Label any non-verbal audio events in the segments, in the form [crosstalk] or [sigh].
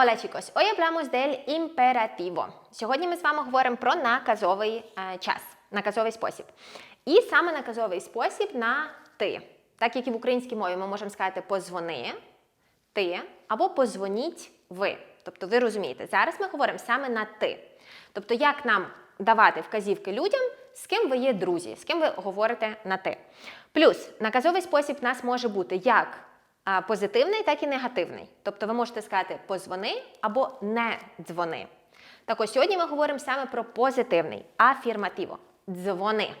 Hola chicos, hoy hablamos del imperativo. Сьогодні ми з вами говоримо про наказовий е, час, наказовий спосіб. І саме наказовий спосіб на ти. Так як і в українській мові ми можемо сказати позвони, ти або позвоніть ви. Тобто ви розумієте, зараз ми говоримо саме на ти. Тобто, як нам давати вказівки людям, з ким ви є друзі, з ким ви говорите на ти. Плюс наказовий спосіб в нас може бути як позитивний, так і негативний. Тобто ви можете сказати позвони або не дзвони. Так ось сьогодні ми говоримо саме про позитивний афірмативо. Дзвони.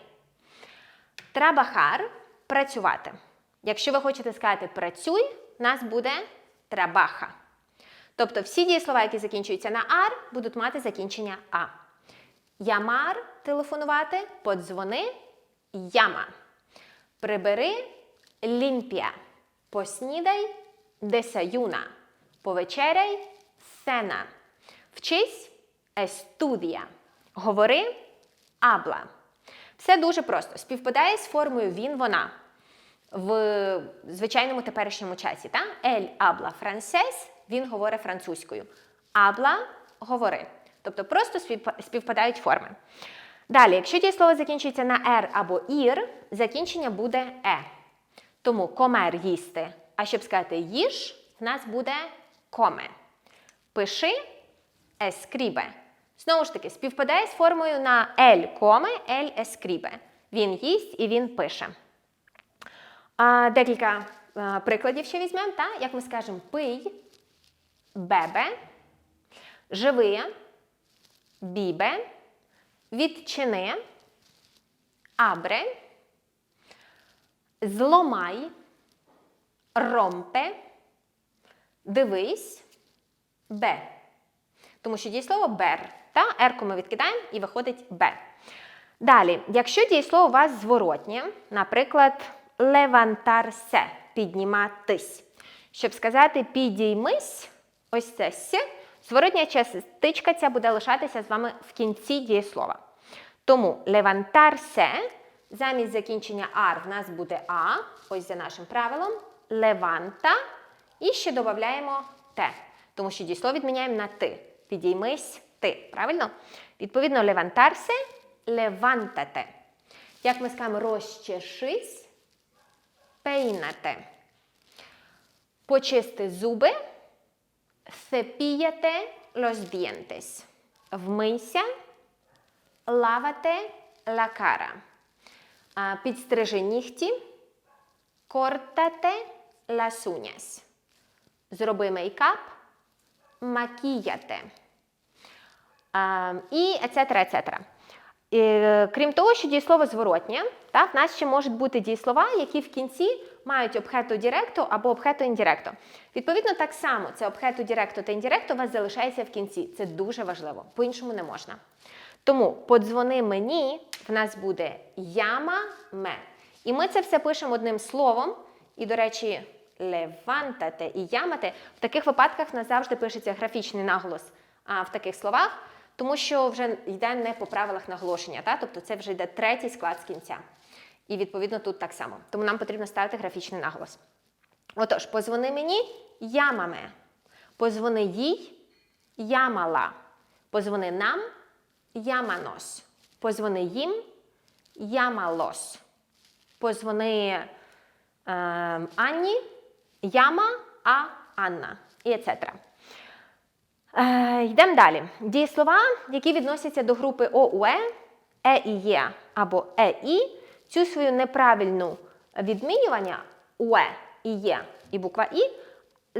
Трабахар працювати. Якщо ви хочете сказати працюй, у нас буде трабаха. Тобто всі дієслова, які закінчуються на ар, будуть мати закінчення а. Ямар телефонувати, подзвони, яма. Прибери лімпія. Поснідай десаюна. Повечеряй сена. Вчись естудія. Говори абла. Все дуже просто. Співпадає з формою він, вона в звичайному теперішньому часі. Та? Ель абла франсес, він говорить французькою. Абла говори. Тобто просто співпадають форми. Далі, якщо дієслово закінчується на «р» або «ір», закінчення буде е. Тому комер їсти. А щоб сказати їж, в нас буде коме. Пиши ескрібе. Знову ж таки, співпадає з формою на ель коме, ель ескрібе. Він їсть і він пише. А, декілька а, прикладів ще візьмемо. Та? Як ми скажемо пий, бебе, живи, бібе, відчини, абре, зломай, ромпе, дивись, бе. Тому що дієслово бер. Та ерку ми відкидаємо і виходить бе. Далі, якщо дієслово у вас зворотнє, наприклад, levantarse – підніматись. Щоб сказати підіймись, ось це с, зворотня частичка ця буде лишатися з вами в кінці дієслова. Тому levantarse замість закінчення ар в нас буде а, ось за нашим правилом, леванта, і ще додаємо те, тому що дієслово відміняємо на ти. Підіймись ти. Правильно? Відповідно, levantarse – левантате. Як ми скажемо розчешись, пейнате. Почисти зуби, los dientes. Вмийся, лавате cara. Підстрижи нігті, кортате las. Зроби мейкап, макіяте. І ецетера, ецетера. Крім того, що дієслово зворотнє, та, в нас ще можуть бути дієслова, які в кінці мають обхето діректо або обхето індіректо. Відповідно, так само це обхето діректо та індіректо у вас залишається в кінці. Це дуже важливо, по-іншому не можна. Тому подзвони мені, в нас буде яма ме. І ми це все пишемо одним словом. І, до речі, левантате і ямате. В таких випадках в нас завжди пишеться графічний наголос а, в таких словах, тому що вже йде не по правилах наголошення. Та? Тобто це вже йде третій склад з кінця. І відповідно тут так само. Тому нам потрібно ставити графічний наголос. Отож, позвони мені, ямаме. Позвони їй, ямала. Позвони нам, яманос. Позвони їм, ямалос. Позвони е, Анні, яма, а Анна. І. Е, йдемо далі. Дієслова, які відносяться до групи ОУЕ, Е і Є або Е і, цю свою неправильну відмінювання УЕ і Є і буква І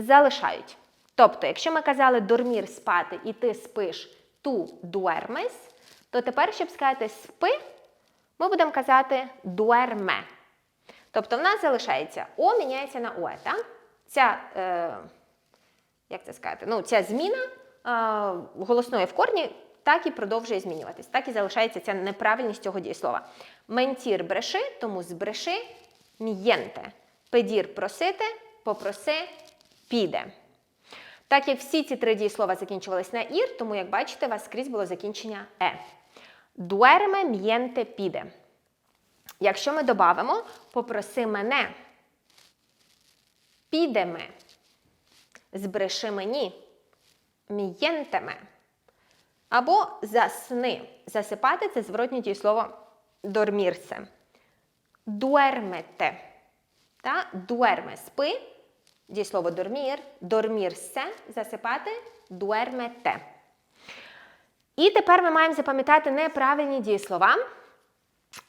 залишають. Тобто, якщо ми казали дормір спати і ти спиш ту дуермес, то тепер, щоб сказати спи, ми будемо казати дуерме. Тобто в нас залишається О міняється на УЕ. Так? Ця, е, як це сказати, ну, ця зміна е, голосної в корні так і продовжує змінюватись. Так і залишається ця неправильність цього дієслова. Ментір бреши, тому збреши м'єнте. Педір просити, попроси, піде. Так як всі ці три дієслова закінчувались на ір, тому, як бачите, у вас скрізь було закінчення е. Дуерме м'єнте піде. Якщо ми додамо попроси мене, підеме, збреши мені, Мієнтеме. Або засни. Засипати це зворотнє дієслово дормірсе. Дуермете. Дуерме спи. Дієслово дормір. Дормірсе засипати. Дуермете. І тепер ми маємо запам'ятати неправильні дієслова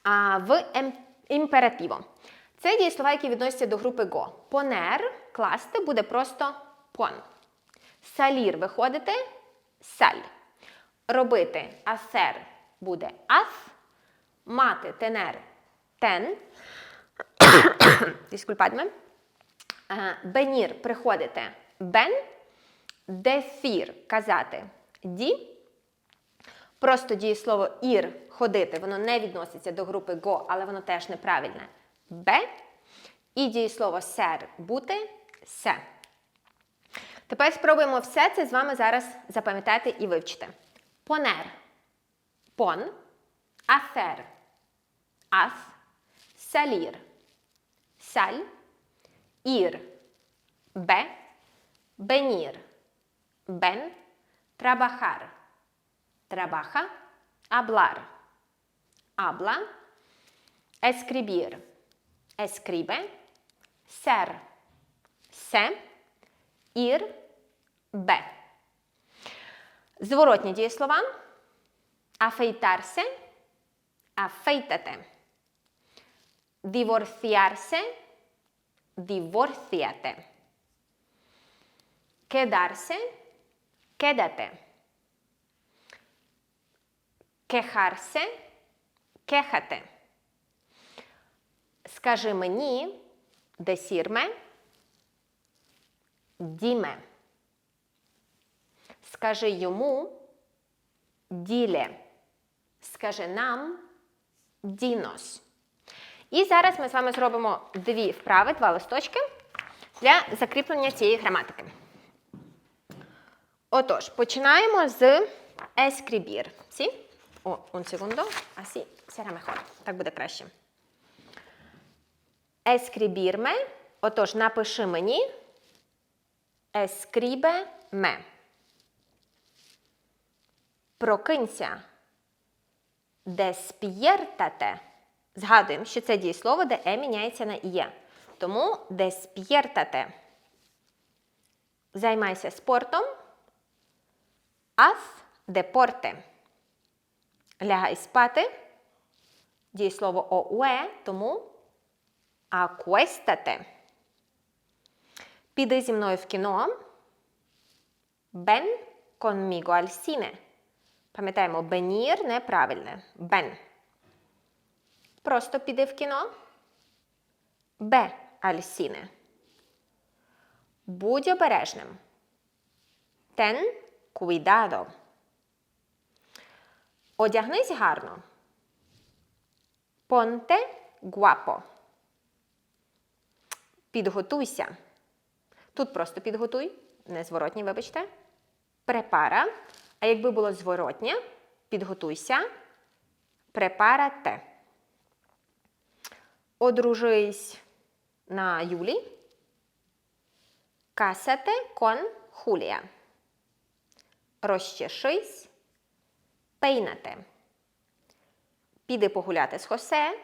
а, в ем, імперативо. Це дієслова, які відносяться до групи го. Понер класти буде просто пон. Салір виходити саль. Робити асер буде ас. Мати тенер тен. [coughs] Дискульпадме. Бенір приходити бен. Дефір казати ді. Просто дієслово ір ходити, воно не відноситься до групи го, але воно теж неправильне. Б. І дієслово сер бути се. Тепер спробуємо все це з вами зараз запам'ятати і вивчити. Понер. Пон. Асер. Ас. Салір. Саль. Ір. Бе. Бенір. Бен. Трабахар. Trabaja. Hablar. Habla. Escribir. Escribe. Ser. Se. Ir. Be. Зворотні дієслова. Afeitarse. Afeítate. Divorciarse. Divórciate. Quedarse. Quédate. Quejarse. Quéjate. Скажи мені, decirme, dime. Скажи йому, dile. Скажи нам, dinos. І зараз ми з вами зробимо дві вправи, два листочки для закріплення цієї граматики. Отож, починаємо з escribir. ¿Sí? О, un segundo. Así será mejor. Так буде краще. Escribirme. Отож, напиши мені. Escribe me. Прокинься. Despiértate. Згадуємо, що це дієслово, де е міняється на є. Тому despiértate. Займайся спортом. Haz deporte. Лягай спати. Дієслово оуе, тому acuéstate. Піди зі мною в кіно. Conmigo al cine. Пам'ятаємо, бенір неправильне. Бен. Просто піди в кіно. Al cine. Будь обережним. Ten cuidado. Одягнись гарно. Ponte guapo. Підготуйся. Тут просто підготуй, незворотній, вибачте. Препара. А якби було зворотнє, підготуйся. Препарате. Одружись на Юлі. Касате кон Хулія. Розчешись. Пейнате. Піди погуляти з Хосе.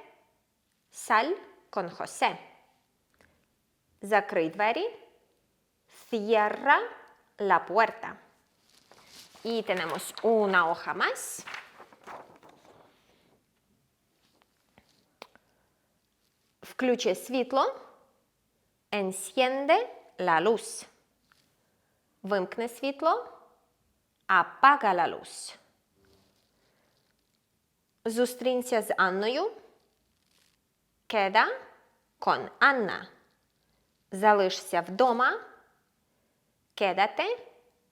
Саль кон Хосе. Закрий двері. Cierra la puerta. Y tenemos una hoja más. Включи світло. Enciende la luz. Вимкни світло. Apaga la luz. Зустрінься з Анною. Queda con Anna. Залишся вдома. Quédate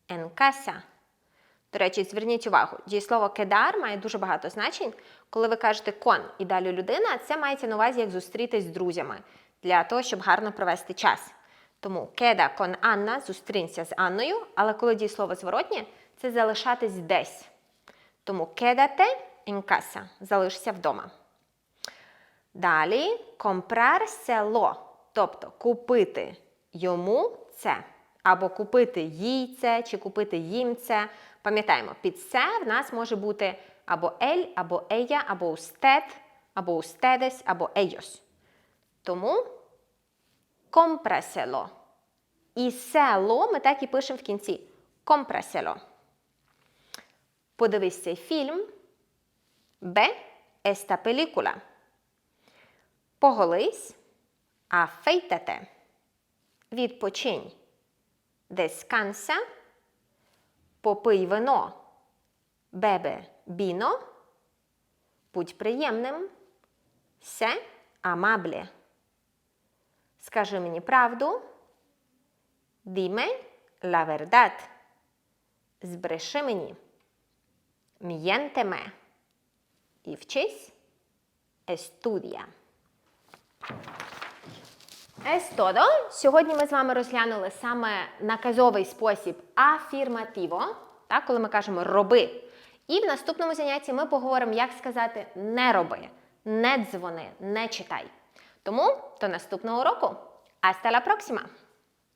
en casa. До речі, зверніть увагу, дієслово кедар має дуже багато значень. Коли ви кажете кон і далі людина, це мається на увазі, як зустрітись з друзями для того, щоб гарно провести час. Тому кеда кон Анна, зустрінься з Анною, але коли дієслово зворотнє, це залишатись десь. Тому en casa, залишся вдома. Далі comprárselo, тобто купити йому це або купити їй це, чи купити їм це. Пам'ятаємо, під це в нас може бути або ель, або ella, або usted, або ustedes, або ellos. Тому компресelo. І село ми так і пишемо в кінці. Компресelo. Подивись цей фільм. Ve esta película. Поголись. Афейтате. Відпочинь. Descansa. Попий вино. Бебе біно. Будь приємним. Се амабле. Скажи мені правду. Dime la verdad. Збреши мені. Miénteme. І вчись. Estudia. Todo. Сьогодні ми з вами розглянули саме наказовий спосіб афірмативо, так, коли ми кажемо роби. І в наступному занятті ми поговоримо, як сказати не роби, не дзвони, не читай. Тому до наступного уроку. Hasta la próxima!